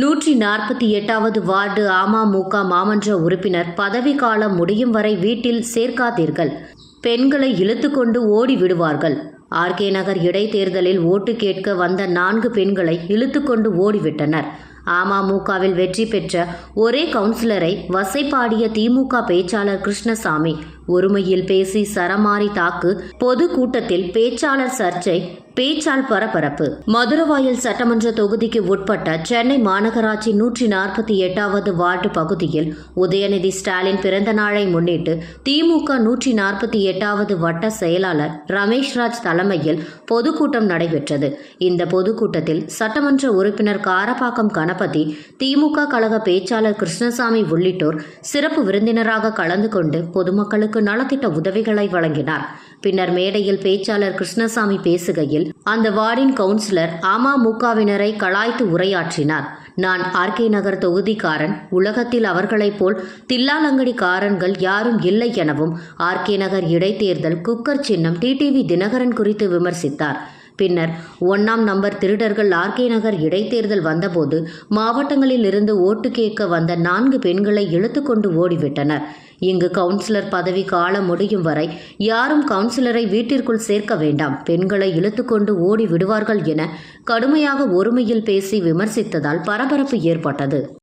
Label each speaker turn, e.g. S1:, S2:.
S1: நூற்றி நாற்பத்தி எட்டாவது வார்டு அமமுக மாமன்ற உறுப்பினர் பதவிக்காலம் முடியும் வரை வீட்டில் சேர்க்காதீர்கள். பெண்களை இழுத்துக்கொண்டு ஓடி விடுவார்கள். ஆர்கே நகர் இடைத்தேர்தலில் ஓட்டு கேட்க வந்த நான்கு பெண்களை இழுத்துக்கொண்டு ஓடிவிட்டனர். அமமுகவில் வெற்றி பெற்ற ஒரே கவுன்சிலரை வசைப்பாடிய திமுக பேச்சாளர் கிருஷ்ணசாமி ஒருமையில் பேசி சரமாரி தாக்கு பொது கூட்டத்தில் பேச்சாளர் சர்ச்சை பேச்சால் பரபரப்பு. மதுரவாயல் சட்டமன்ற தொகுதிக்கு உட்பட்ட சென்னை மாநகராட்சி நூற்றி நாற்பத்தி எட்டாவது வார்டு பகுதியில் உதயநிதி ஸ்டாலின் பிறந்த நாளை முன்னிட்டு திமுக நூற்றி நாற்பத்தி எட்டாவது வட்ட செயலாளர் ரமேஷ்ராஜ் தலைமையில் பொதுக்கூட்டம் நடைபெற்றது. இந்த பொதுக்கூட்டத்தில் சட்டமன்ற உறுப்பினர் காரப்பாக்கம் கணபதி திமுக கழக பேச்சாளர் கிருஷ்ணசாமி உள்ளிட்டோர் சிறப்பு விருந்தினராக கலந்து கொண்டு பொதுமக்களுக்கு நலத்திட்ட உதவிகளை வழங்கினார். பின்னர் மேடையில் பேச்சாளர் கிருஷ்ணசாமி பேசுகையில் அந்த வார்டின் கவுன்சிலர் அமமுகவினரை கலாய்த்து உரையாற்றினார். நான் ஆர்கே நகர் தொகுதிக்காரன் உலகத்தில் அவர்களைப் போல் தில்லாலங்கடிக்காரன்கள் யாரும் இல்லை எனவும் ஆர்கே நகர் இடைத்தேர்தல் குக்கர் சின்னம் டிடிவி தினகரன் குறித்து விமர்சித்தார். பின்னர் ஒன்னாம் நம்பர் திருடர்கள் ஆர்கே நகர் இடைத்தேர்தல் வந்தபோது மாவட்டங்களில் இருந்து ஓட்டு கேட்க வந்த நான்கு பெண்களை இழுத்துக்கொண்டு ஓடிவிட்டனர். இங்கு கவுன்சிலர் பதவி காலம் முடியும் வரை யாரும் கவுன்சிலரை வீட்டிற்குள் சேர்க்க வேண்டாம். பெண்களை இழுத்துக்கொண்டு ஓடி விடுவார்கள் என கடுமையாக ஒருமையில் பேசி விமர்சித்ததால் பரபரப்பு ஏற்பட்டது.